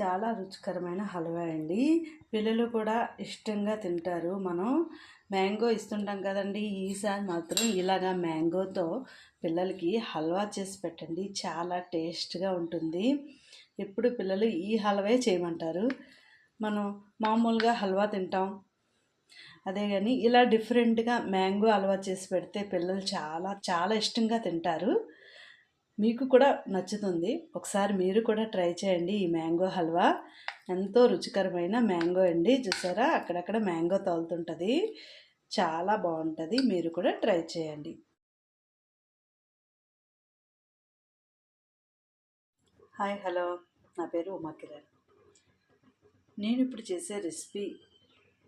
చాలా రుచికరమైన హల్వా అండి. పిల్లలు కూడా ఇష్టంగా తింటారు. మనం మ్యాంగో ఇస్తుంటాం కదండి. ఈసారి మాత్రం ఇలాగా మ్యాంగోతో పిల్లలకి హల్వా చేసి పెట్టండి. చాలా టేస్ట్గా ఉంటుంది. ఎప్పుడు పిల్లలు ఈ హల్వే చేయమంటారు. మనం మామూలుగా హల్వా తింటాం. అదే కానీ ఇలా డిఫరెంట్గా మ్యాంగో హల్వా చేసి పెడితే పిల్లలు చాలా చాలా ఇష్టంగా తింటారు. మీకు కూడా నచ్చుతుంది. ఒకసారి మీరు కూడా ట్రై చేయండి ఈ మ్యాంగో హల్వా. ఎంతో రుచికరమైన మ్యాంగో అండి. చూసారా? అక్కడక్కడ మ్యాంగో తోలుతుంటుంది చాలా బాగుంటుంది. మీరు కూడా ట్రై చేయండి. Hi hello. నా పేరు ఉమా కిరణ్. నేను ఇప్పుడు చేసే రెసిపీ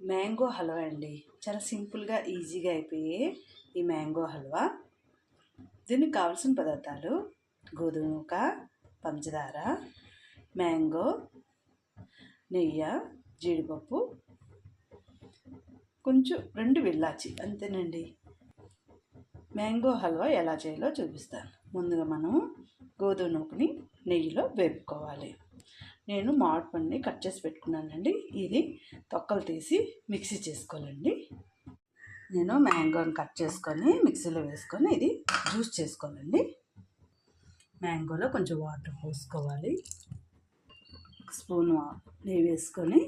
మ్యాంగో హల్వా అండి. చాలా సింపుల్గా ఈజీగా అయిపోయే ఈ మ్యాంగో హల్వా. దీనికి కావాల్సిన పదార్థాలు గోధుమ పంచదార మ్యాంగో నెయ్యి జీడిపప్పు కొంచెం రెండు విల్లాచి అంతేనండి. మ్యాంగో హల్వా ఎలా చేయాలో చూపిస్తాను. ముందుగా మనం గోధుమ నూకని నెయ్యిలో వేపుకోవాలి. నేను మామిడి పండుని కట్ చేసి పెట్టుకున్నానండి. ఇది తొక్కలు తీసి మిక్సీ చేసుకోవాలండి. నేను మ్యాంగోని కట్ చేసుకొని మిక్సీలో వేసుకొని ఇది జ్యూస్ చేసుకోవాలండి. మ్యాంగోలో కొంచెం వాటర్ పోసుకోవాలి. ఒక స్పూన్ నెయ్యి వేసుకొని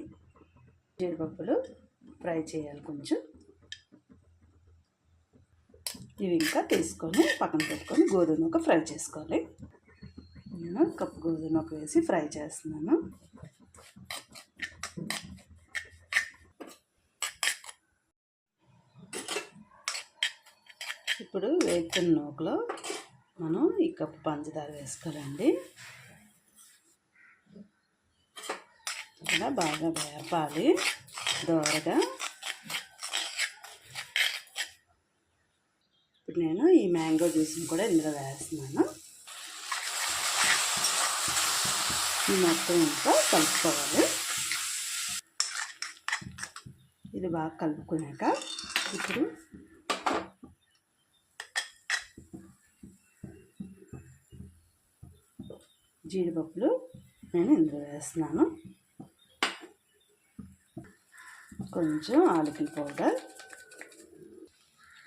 జీడిపప్పులు ఫ్రై చేయాలి కొంచెం. ఇవి ఇంకా తీసుకొని పక్కన పెట్టుకొని గోధుమ ఒక ఫ్రై చేసుకోవాలి. నేను కప్పు గోధుమ ఒక వేసి ఫ్రై చేస్తున్నాను. ఇప్పుడు వేపుతున్న నూకలో మనం ఈ కప్పు పంచదార వేసుకోవాలండి. ఇలా బాగా వేపాలి. దోరగా. ఇప్పుడు నేను ఈ మ్యాంగో జ్యూస్ని కూడా ఇందులో వేస్తున్నాను. ఈ మొత్తం ఇంకా కలుపుకోవాలి. ఇది బాగా కలుపుకున్నాక ఇప్పుడు జీడిపప్పులు నేను ఇందులో వేస్తున్నాను. కొంచెం ఆలుకల పౌడర్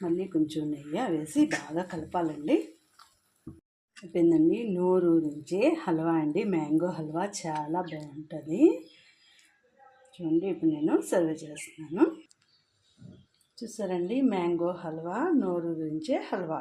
మళ్ళీ కొంచెం నెయ్యి వేసి బాగా కలపాలండి. అయిపోయిందండి. నోరు నుంచి హల్వా అండి. మ్యాంగో హల్వా చాలా బాగుంటుంది. చూడండి ఇప్పుడు నేను సర్వ్ చేస్తున్నాను. చూసారండి మ్యాంగో హల్వా నోరు నుంచే హల్వా.